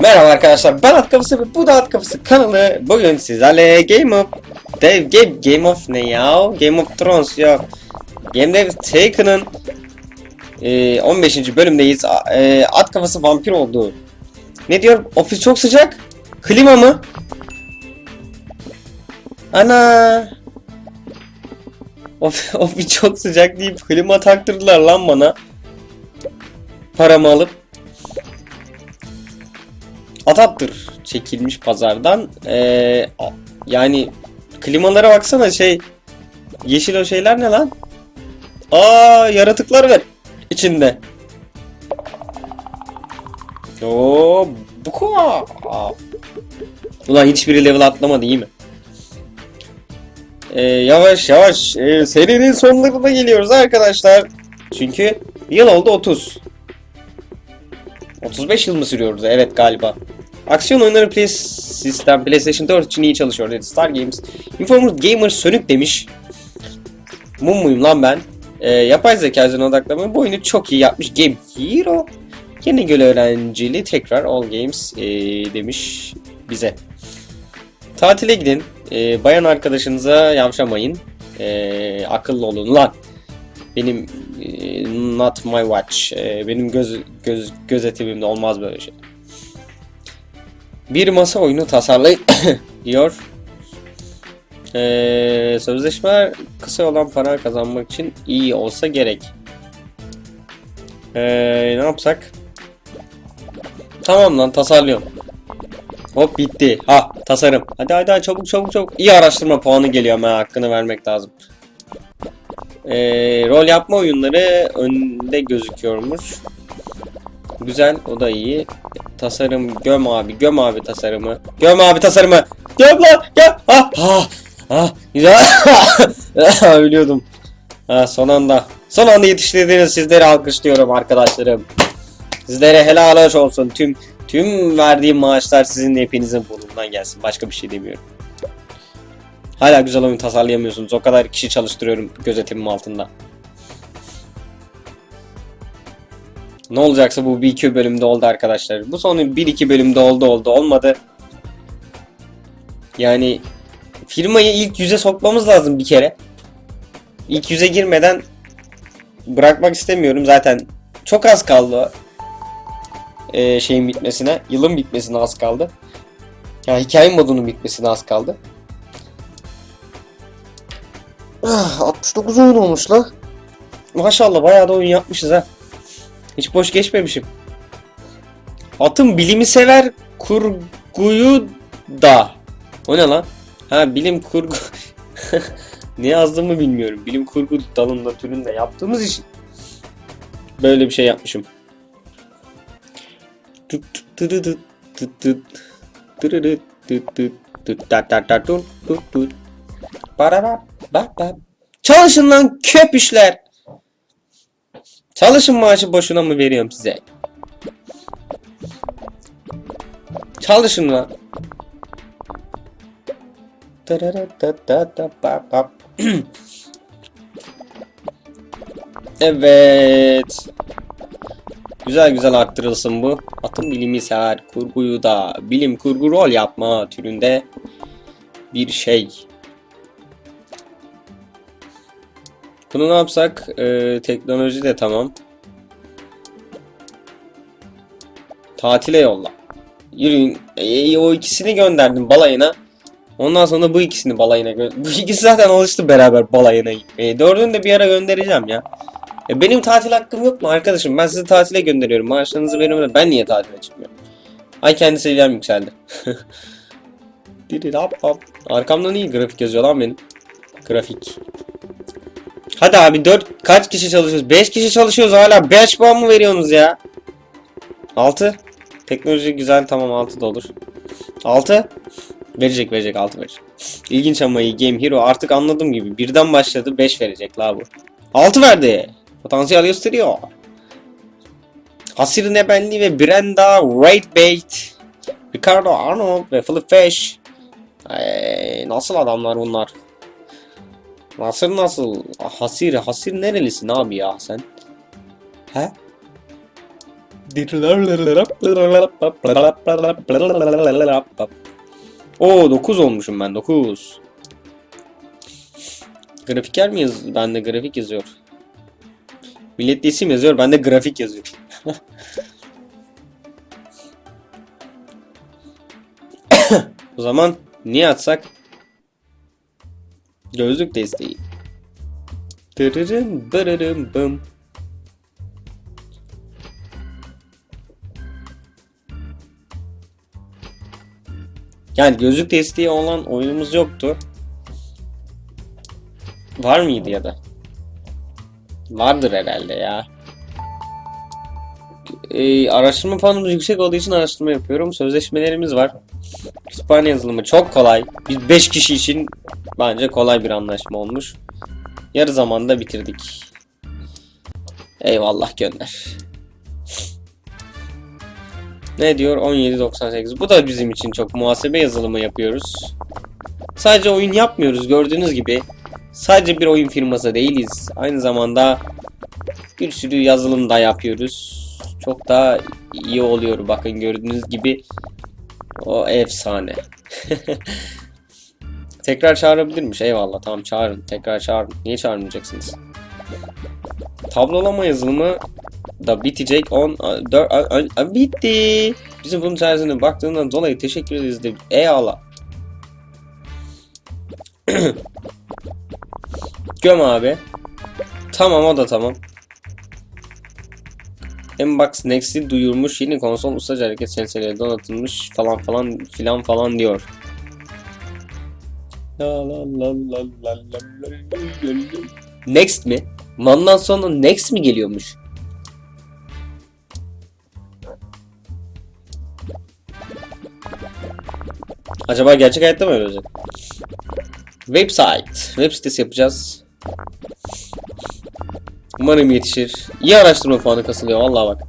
Merhaba arkadaşlar ben At Kafası ve bu da At Kafası kanalı Bugün sizlerle Game of Dev Game, Game of ne ya? Game of Thrones ya Game Dev Taken'ın e, 15. bölümdeyiz A- e, At Kafası vampir oldu Ne diyor? Ofis çok sıcak Klima mı? Ana Of, ofis çok sıcak deyip klima taktırdılar lan bana Paramı alıp Adaptır çekilmiş pazardan. Ee, yani klimalara baksana şey yeşil o şeyler ne lan? Aa yaratıklar var içinde. Oo bu ko. Ulan hiçbiri level atlamadı iyi mi? Ee, yavaş yavaş ee, serinin sonlarına geliyoruz arkadaşlar. Çünkü yıl oldu 30. 35 yıl mı sürüyoruz? Evet galiba. Aksiyon oyunları Play System PlayStation 4 için iyi çalışıyor dedi Star Games. Informer Gamer sönük demiş. Mum muyum lan ben? Ee, yapay zeka üzerine odaklamayı bu oyunu çok iyi yapmış Game Hero. Yine göre öğrencili tekrar All Games ee, demiş bize. Tatile gidin. Ee, bayan arkadaşınıza yavşamayın. Ee, akıllı olun lan. Benim ee, not my watch. Ee, benim göz, göz gözetimimde olmaz böyle şey. Bir masa oyunu tasarlayın diyor. Ee, sözleşmeler kısa olan para kazanmak için iyi olsa gerek. Ee, ne yapsak? Tamam lan tasarlıyorum. Hop bitti. Ha tasarım. Hadi hadi hadi, çabuk çabuk çabuk. İyi araştırma puanı geliyor ama hakkını vermek lazım. Ee, rol yapma oyunları önde gözüküyormuş. Güzel o da iyi. Tasarım göm abi göm abi tasarımı. Göm abi tasarımı. Göm lan göm. Ah ah ah. Güzel. Ölüyordum. Ha, son anda. Son anda yetiştirdiğiniz sizleri alkışlıyorum arkadaşlarım. Sizlere helal hoş olsun. Tüm tüm verdiğim maaşlar sizin hepinizin burnundan gelsin. Başka bir şey demiyorum. Hala güzel oyun tasarlayamıyorsunuz. O kadar kişi çalıştırıyorum gözetimim altında. Ne olacaksa bu 1-2 bölümde oldu arkadaşlar. Bu son 1-2 bölümde oldu oldu olmadı. Yani firmayı ilk yüze sokmamız lazım bir kere. İlk yüze girmeden bırakmak istemiyorum zaten. Çok az kaldı ee, şeyin bitmesine. Yılın bitmesine az kaldı. Ya hikaye modunun bitmesine az kaldı. Ah, 69 oyun olmuş la. Maşallah bayağı da oyun yapmışız ha. Hiç boş geçmemişim. Atın bilimi sever kurguyu da. O ne lan? Ha bilim kurgu. ne yazdığımı bilmiyorum. Bilim kurgu dalında türünde yaptığımız için. Böyle bir şey yapmışım. Çalışın lan köpüşler. Çalışın maaşı boşuna mı veriyorum size? Çalışın lan. Evet. Güzel güzel arttırılsın bu. Atın bilimi sever kurguyu da bilim kurgu rol yapma türünde bir şey. Bunu ne yapsak? Ee, teknoloji de tamam. Tatile yolla. Yürüyün. Ee, o ikisini gönderdim balayına. Ondan sonra bu ikisini balayına gö Bu ikisi zaten alıştı beraber balayına gitmeye. Dördünü de bir ara göndereceğim ya. E benim tatil hakkım yok mu arkadaşım? Ben sizi tatile gönderiyorum. Maaşlarınızı veriyorum da ben niye tatile çıkmıyorum? Ay kendi seviyem yükseldi. Arkamdan iyi grafik yazıyor lan benim. Grafik. Hadi abi 4 kaç kişi çalışıyoruz? 5 kişi çalışıyoruz hala 5 puan mı veriyorsunuz ya? 6. Teknoloji güzel tamam 6 da olur. 6. Verecek verecek 6 verecek. İlginç ama iyi Game Hero artık anladığım gibi birden başladı 5 verecek la bu. 6 verdi. Potansiyel gösteriyor. Hasir Nebelli ve Brenda Whitebait, Ricardo Arnold ve Philip Fish Ay, nasıl adamlar bunlar? Nasıl nasıl? Hasir, Hasir nerelisin abi ya sen? He? Oo 9 olmuşum ben 9. Grafiker mi yaz? Bende grafik yazıyor. Millet de isim yazıyor, bende grafik yazıyor. o zaman niye atsak? Gözlük desteği. Tırırım bırırım bım. Yani gözlük desteği olan oyunumuz yoktu. Var mıydı ya da? Vardır herhalde ya. Ee, araştırma puanımız yüksek olduğu için araştırma yapıyorum. Sözleşmelerimiz var. Kütüphane yazılımı çok kolay. Biz 5 kişi için bence kolay bir anlaşma olmuş. Yarı zamanda bitirdik. Eyvallah gönder. Ne diyor? 17.98. Bu da bizim için çok muhasebe yazılımı yapıyoruz. Sadece oyun yapmıyoruz gördüğünüz gibi. Sadece bir oyun firması değiliz. Aynı zamanda bir sürü yazılım da yapıyoruz. Çok daha iyi oluyor bakın gördüğünüz gibi. O efsane. Tekrar çağırabilirmiş. Eyvallah tamam çağırın. Tekrar çağırın. Niye çağırmayacaksınız? Tablolama yazılımı da bitecek. 10 4 bitti. Bizim bunun sayesinde baktığından dolayı teşekkür ederiz de. Eyvallah. Göm abi. Tamam o da tamam. Mbox Next'i duyurmuş yeni konsol ustaca hareket silsileye donatılmış falan falan filan falan diyor. Next mi? Man'dan sonra Next mi geliyormuş? Acaba gerçek hayatta mı öyle olacak? Website. Web sitesi yapacağız. Umarım yetişir. İyi araştırma puanı kasılıyor vallahi bak.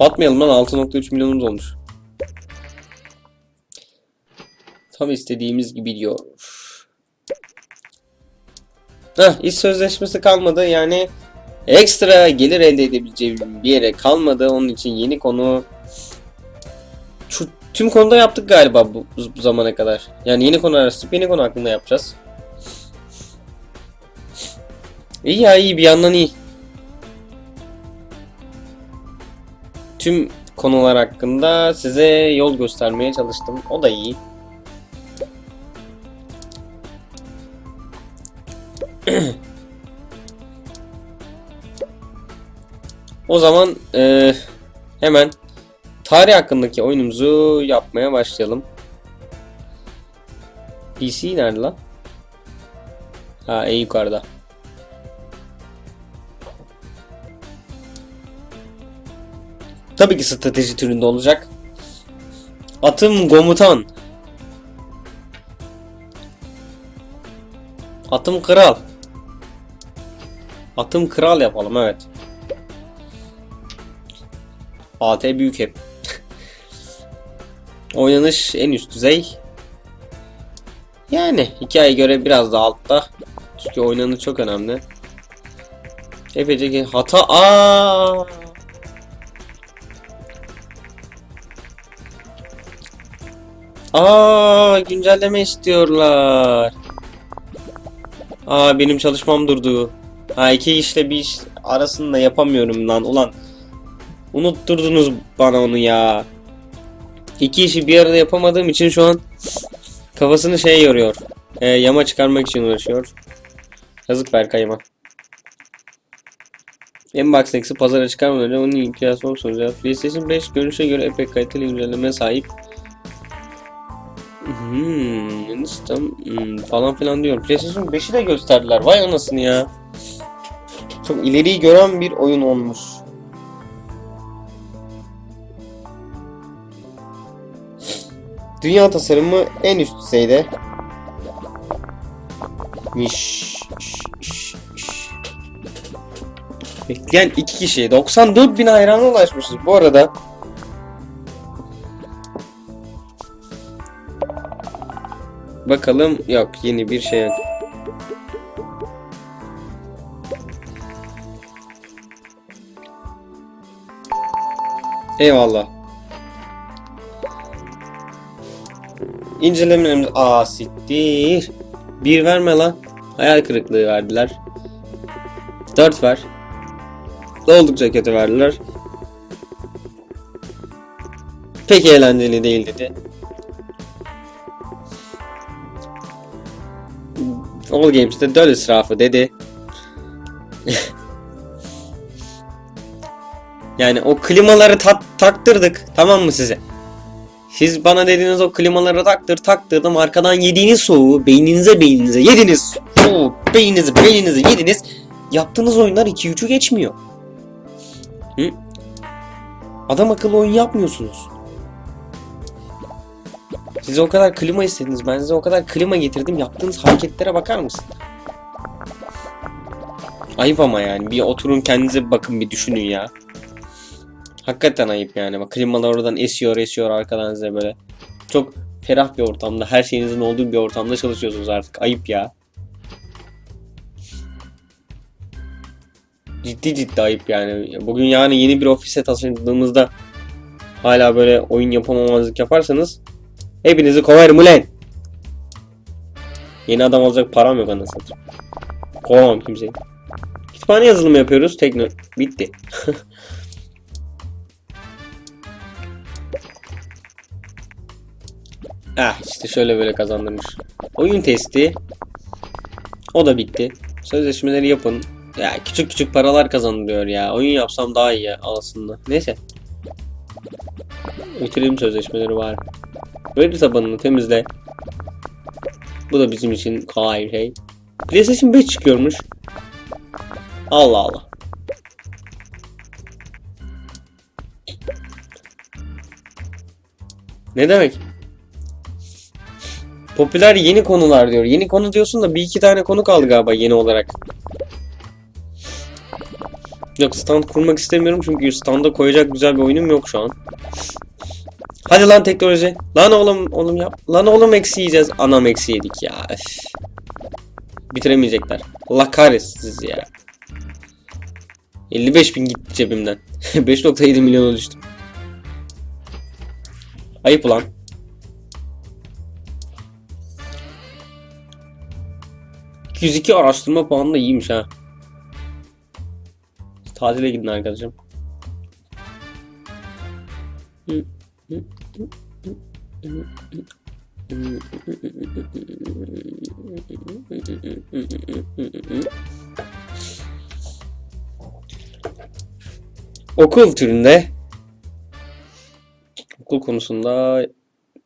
Batmayalım lan 6.3 milyonumuz olmuş. Tam istediğimiz gibi diyor. Heh, iş sözleşmesi kalmadı yani ekstra gelir elde edebileceğim bir yere kalmadı. Onun için yeni konu tüm konuda yaptık galiba bu, bu zamana kadar. Yani yeni konu araştırıp yeni konu hakkında yapacağız. İyi ya iyi bir yandan iyi. Tüm konular hakkında size yol göstermeye çalıştım. O da iyi. o zaman eee, hemen tarih hakkındaki oyunumuzu yapmaya başlayalım. PC nerede lan? Ha en yukarıda. Tabii ki strateji türünde olacak. Atım komutan. Atım kral. Atım kral yapalım evet. AT büyük hep. Oynanış en üst düzey. Yani hikaye göre biraz daha altta. Çünkü oynanış çok önemli. Epeyce hata. Aa! Aa güncelleme istiyorlar. Aa benim çalışmam durdu. Ha iki işle bir iş arasında yapamıyorum lan ulan. Unutturdunuz bana onu ya. İki işi bir arada yapamadığım için şu an kafasını şey yoruyor. Ee, yama çıkarmak için uğraşıyor. Yazık Berkay'ıma. Mbox Next'i pazara çıkarmadan önce onun impiyasyonu soracağız. PlayStation 5 görünüşe göre epey kaliteli güncellemeye sahip. Hmm, Instam hmm, falan filan diyor. PlayStation 5'i de gösterdiler. Vay anasını ya. Çok ileriyi gören bir oyun olmuş. Dünya tasarımı en üst düzeyde. Miş. Bekleyen iki kişi. 94 bin hayrana ulaşmışız bu arada. Bakalım yok yeni bir şey. Eyvallah. İncelemelerimiz... Aa. Bir verme lan. Hayal kırıklığı verdiler. Dört ver. Oldukça kötü verdiler. Pek eğlenceli değil dedi. All Games'te döl israfı dedi. yani o klimaları ta- taktırdık tamam mı size? Siz bana dediğiniz o klimaları taktır taktırdım arkadan yediğiniz soğuğu beyninize beyninize yediniz. Soğuğu beyninize beyninize yediniz. Yaptığınız oyunlar 2-3'ü geçmiyor. Hı? Adam akıllı oyun yapmıyorsunuz. Siz o kadar klima istediniz. Ben size o kadar klima getirdim. Yaptığınız hareketlere bakar mısın? Ayıp ama yani. Bir oturun kendinize bir bakın bir düşünün ya. Hakikaten ayıp yani. Bak klimalar oradan esiyor esiyor arkadan size böyle. Çok ferah bir ortamda. Her şeyinizin olduğu bir ortamda çalışıyorsunuz artık. Ayıp ya. Ciddi ciddi ayıp yani. Bugün yani yeni bir ofise taşındığımızda hala böyle oyun yapamamazlık yaparsanız hepinizi kovarım ulan. Yeni adam alacak param yok anasını. Kovamam kimseyi. Kütüphane yazılımı yapıyoruz. Tekno. Bitti. ah işte şöyle böyle kazandırmış. Oyun testi. O da bitti. Sözleşmeleri yapın. Ya küçük küçük paralar kazanılıyor ya. Oyun yapsam daha iyi aslında. Neyse. Bitirelim sözleşmeleri var. Veri tabanını temizle. Bu da bizim için kolay bir şey. PlayStation 5 çıkıyormuş. Allah Allah. Ne demek? Popüler yeni konular diyor. Yeni konu diyorsun da bir iki tane konu kaldı galiba yeni olarak. Yok stand kurmak istemiyorum çünkü standa koyacak güzel bir oyunum yok şu an. Hadi lan teknoloji. Lan oğlum oğlum yap. Lan oğlum eksi yiyeceğiz. Anam eksi yedik ya. Öf. Bitiremeyecekler. Allah kahretsin sizi ya. 55 bin gitti cebimden. 5.7 milyona düştüm. Ayıp ulan. ...202 araştırma puanı da iyiymiş ha. Tatile gidin arkadaşım. Okul türünde okul konusunda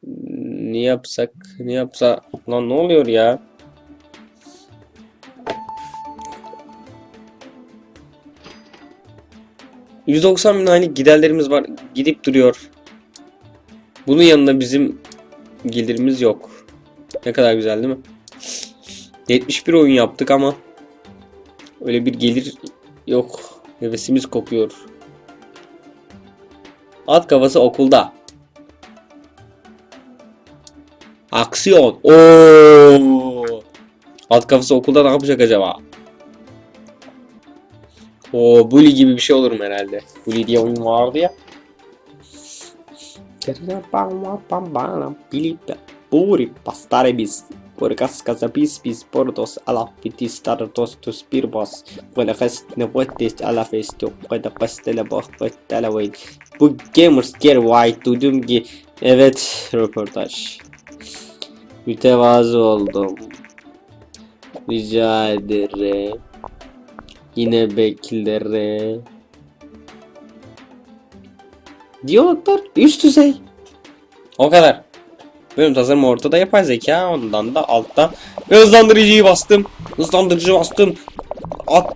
ne yapsak ne yapsa lan ne oluyor ya? ...190 bin aylık giderlerimiz var. Gidip duruyor. Bunun yanında bizim gelirimiz yok. Ne kadar güzel değil mi? 71 oyun yaptık ama öyle bir gelir yok. Hevesimiz kopuyor. At kafası okulda. Aksiyon. Oo. At kafası okulda ne yapacak acaba? O Bully gibi bir şey olurum herhalde. Bully diye oyun vardı ya. Puri pastare bis. Porcas casabis bis portos ala fitis tartos tus pirbos. Vela fest ne votis ala festo. Vela pastele boh pastele wait. Bu gamers get white duydum ki. Evet röportaj. Mütevazı oldum. Rica ederim. Yine beklerim. Diyaloglar üst düzey. O kadar. Bölüm tasarımı ortada yapay zeka ondan da altta hızlandırıcıyı bastım. Hızlandırıcı bastım. At,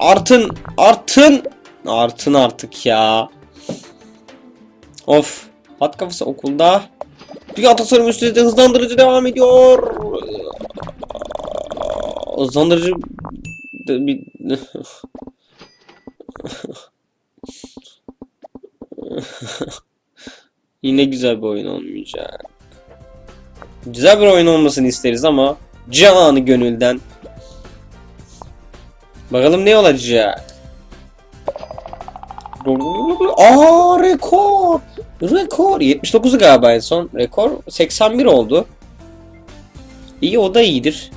artın artın artın artık ya. Of. At kafası okulda. Dünya tasarım üstünde hızlandırıcı devam ediyor. Hızlandırıcı bir Yine güzel bir oyun olmayacak. Güzel bir oyun olmasını isteriz ama canı gönülden. Bakalım ne olacak? Aa rekor. Rekor. 79'u galiba en son. Rekor 81 oldu. İyi o da iyidir.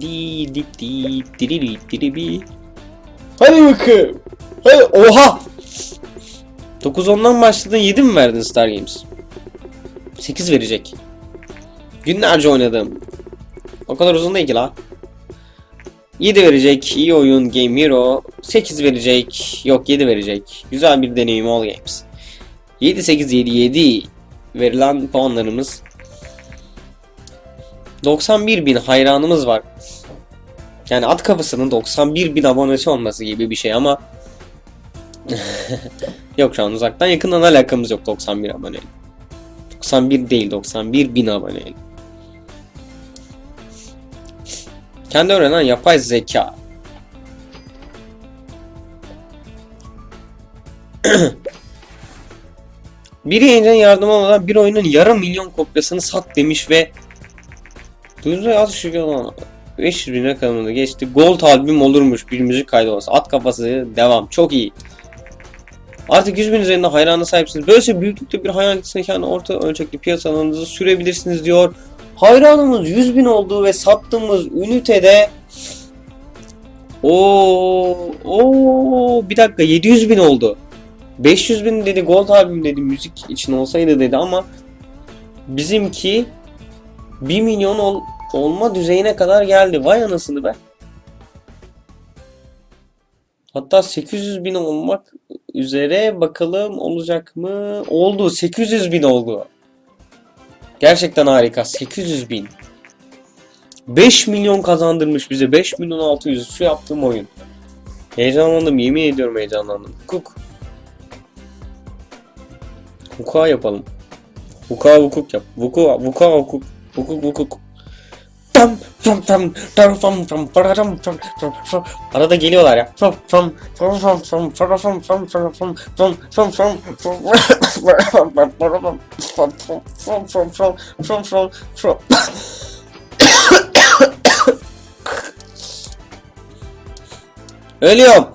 Di di di diri di diri bi. Hadi bakayım. Hadi oha. 9 10'dan başladın 7 mi verdin Star Games? 8 verecek. Günlerce oynadım. O kadar uzun değil ki la. 7 verecek. iyi oyun Game Hero. 8 verecek. Yok 7 verecek. Güzel bir deneyim All Games. 7 8 7 7 verilen puanlarımız 91 bin hayranımız var. Yani at kafasının 91 bin abonesi olması gibi bir şey ama yok şu an uzaktan yakından alakamız yok 91 abone. 91 değil 91 bin abone. Kendi öğrenen yapay zeka. bir yayıncının yardım olmadan bir oyunun yarım milyon kopyasını sat demiş ve Duyuru az şükür olan 500 bin rakamını geçti. Gold albüm olurmuş bir müzik kaydı olsa. At kafası devam. Çok iyi. Artık 100 bin üzerinde hayrana sahipsiniz. Böylece büyüklükte bir hayal kendi orta ölçekli piyasalarınızı sürebilirsiniz diyor. Hayranımız 100 bin olduğu ve sattığımız ünitede Oo, oo, bir dakika 700 bin oldu. 500 bin dedi gold albüm dedi müzik için olsaydı dedi ama bizimki 1 milyon ol, olma düzeyine kadar geldi. Vay anasını be. Hatta 800 bin olmak üzere bakalım olacak mı? Oldu. 800 bin oldu. Gerçekten harika. 800 bin. 5 milyon kazandırmış bize. 5 milyon 600 şu yaptığım oyun. Heyecanlandım. Yemin ediyorum heyecanlandım. Hukuk. Hukuka yapalım. Hukuka hukuk yap. Vukuka hukuka hukuk. Hukuk hukuk. Tam tam tam tam tam tam tam tam tam arada geliyorlar ya. Tam tam tam tam tam tam tam tam tam tam tam tam tam tam Ölüyorum.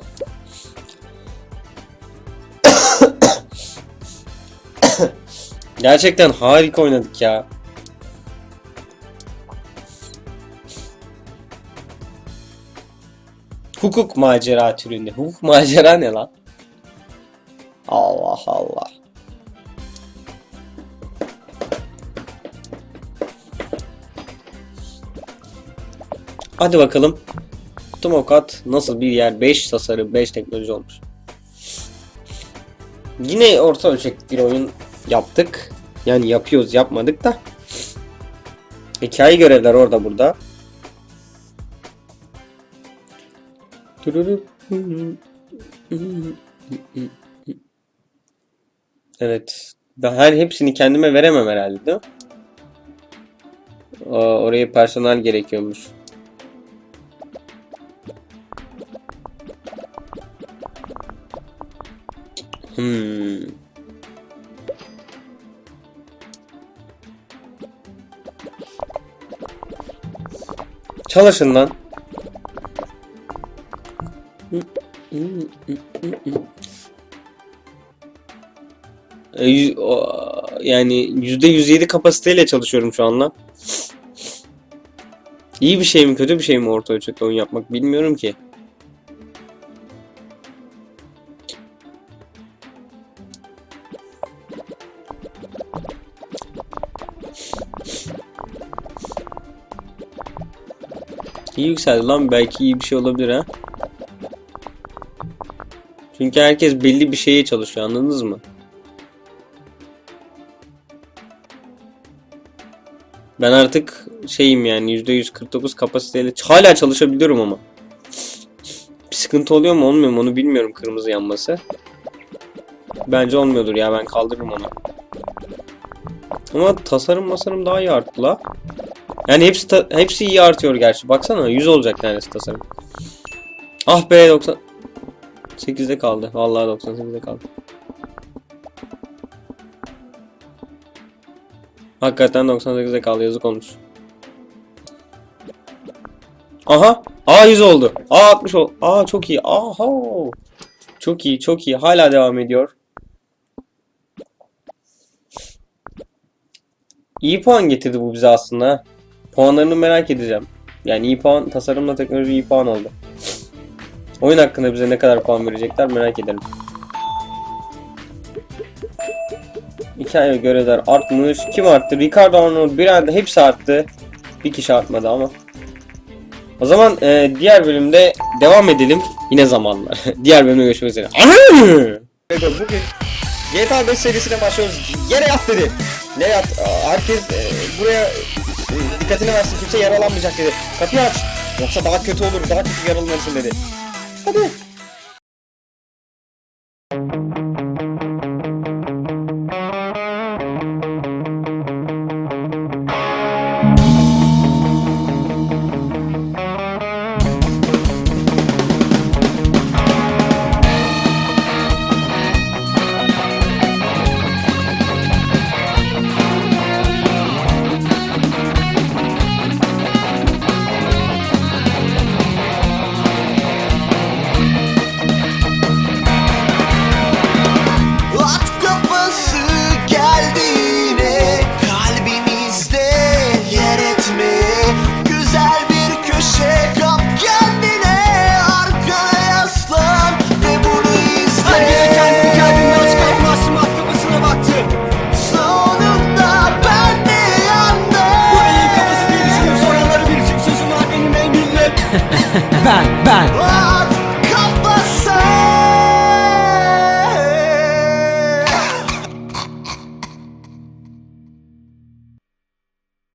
Gerçekten harika oynadık ya. Hukuk macera türünde. Hukuk macera ne lan? Allah Allah. Hadi bakalım. Kutumokat nasıl bir yer? 5 tasarım, 5 teknoloji olmuş. Yine orta ölçekli bir oyun yaptık. Yani yapıyoruz, yapmadık da. Hikaye görevler orada burada. Evet. Ben her hepsini kendime veremem herhalde değil mi? Oraya personel gerekiyormuş. Hmm. Çalışın lan. Yani %107 kapasiteyle çalışıyorum şu anda. İyi bir şey mi kötü bir şey mi orta ölçekli oyun yapmak bilmiyorum ki. İyi yükseldi lan belki iyi bir şey olabilir ha. Çünkü herkes belli bir şeye çalışıyor anladınız mı? Ben artık şeyim yani %149 kapasiteyle hala çalışabiliyorum ama. Bir sıkıntı oluyor mu olmuyor mu onu bilmiyorum kırmızı yanması. Bence olmuyordur ya ben kaldırırım onu. Ama tasarım masarım daha iyi arttı la. Yani hepsi hepsi iyi artıyor gerçi. Baksana 100 olacak neredeyse tasarım. Ah be 90 8'de kaldı. Vallahi 98'de kaldı. Hakikaten 98'de kaldı yazık olmuş. Aha. A 100 oldu. A 60 oldu. Aa çok iyi. Aha. Çok iyi çok iyi. Hala devam ediyor. İyi puan getirdi bu bize aslında. Puanlarını merak edeceğim. Yani iyi puan, tasarımla teknoloji iyi puan oldu. Oyun hakkında bize ne kadar puan verecekler merak ederim. Hikaye görevler artmış. Kim arttı? Ricardo Arnold bir anda hepsi arttı. Bir kişi artmadı ama. O zaman e, diğer bölümde devam edelim. Yine zamanlar. diğer bölümde görüşmek üzere. Bugün GTA 5 serisine başlıyoruz. Yere yat dedi. Ne yat? Herkes e, buraya e, dikkatini versin. Kimse yaralanmayacak dedi. Kapıyı aç. Yoksa daha kötü olur. Daha kötü yaralanırsın dedi. Hadi.